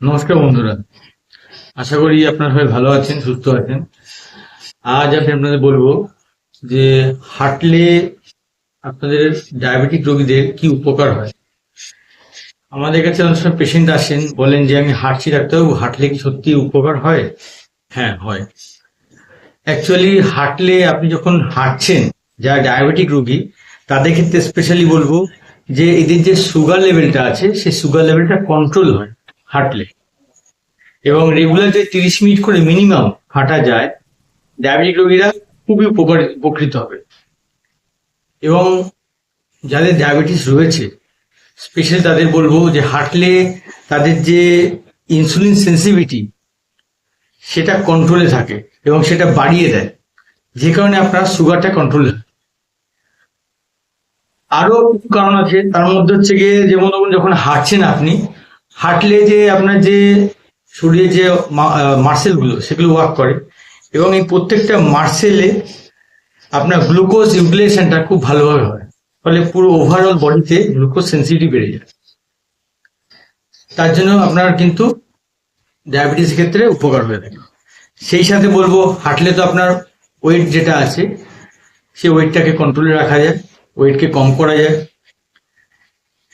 নমস্কার বন্ধুরা। আশা করি আপনারা সবাই ভালো আছেন, সুস্থ আছেন। আজ আমি আপনাদের বলব যে হাঁটলে আপনাদের ডায়াবেটিক রোগীদের কি উপকার হয়। আমাদের কাছে অনেক সময় পেশেন্ট আসেন, বলেন যে, আমি হাঁটছি ডাক্তারবাবু, হাঁটলে কি সত্যি উপকার হয়? হ্যাঁ হয়। অ্যাকচুয়ালি হাঁটলে আপনি যখন হাঁটছেন, যারা ডায়াবেটিক রোগী, তাদের ক্ষেত্রে স্পেশালি বলব যে, এদের যে সুগার লেভেলটা আছে, সেই সুগার লেভেলটা কন্ট্রোল হয়। হাঁটলে। এবং রেগুলার যে তিরিশ মিনিট করে মিনিমাম হাঁটা যায় ডায়াবেটিক রোগীরা খুবই উপকৃত হবে। এবং যাদের ডায়াবেটিস রয়েছে স্পেশালি তাদের বলব যে হাঁটলে তাদের যে ইনসুলিন সেন্সিভিটি সেটা কন্ট্রোলে থাকে এবং সেটা বাড়িয়ে দেয়। যে কারণে আপনার সুগারটা কন্ট্রোলে আরও কিছু কারণ আছে, তার মধ্যে হচ্ছে গিয়ে যেমন যখন হাঁটছেন আপনি হাঁটলে যে আপনার যে শরীরে যে মার্সেলগুলো সেগুলো ওয়ার্ক করে, এবং এই প্রত্যেকটা মার্সেলে আপনার গ্লুকোজ ইউটিলাইজেশনটা খুব ভালোভাবে হয়, ফলে পুরো ওভারঅল বডিতে গ্লুকোজ সেন্সিটিভ বেড়ে যায়। তার জন্য আপনার কিন্তু ডায়াবেটিস ক্ষেত্রে উপকার হয়ে থাকে। সেই সাথে বলব হাঁটলে তো আপনার ওয়েট যেটা আছে, সে ওয়েটটাকে কন্ট্রোলে রাখা যায় ওয়েটকে কম করা যায়।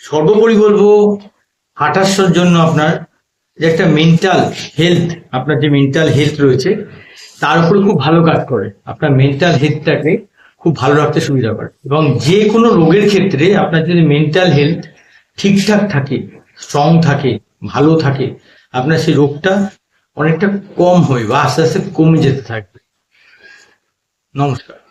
সর্বোপরি বলব হাঁটার জন্য আপনার যে একটা মেন্টাল হেলথ আপনার যে মেন্টাল হেলথ রয়েছে, তার উপরে খুব ভালো কাজ করে। আপনার মেন্টাল হেলথটাকে খুব ভালো রাখতে সুবিধা করে। এবং যে কোনো রোগের ক্ষেত্রে আপনার যদি মেন্টাল হেলথ ঠিকঠাক থাকে স্ট্রং থাকে, ভালো থাকে, আপনার সেই রোগটা অনেকটা কম হয় বা আস্তে আস্তে কমে যেতে থাকবে। নমস্কার।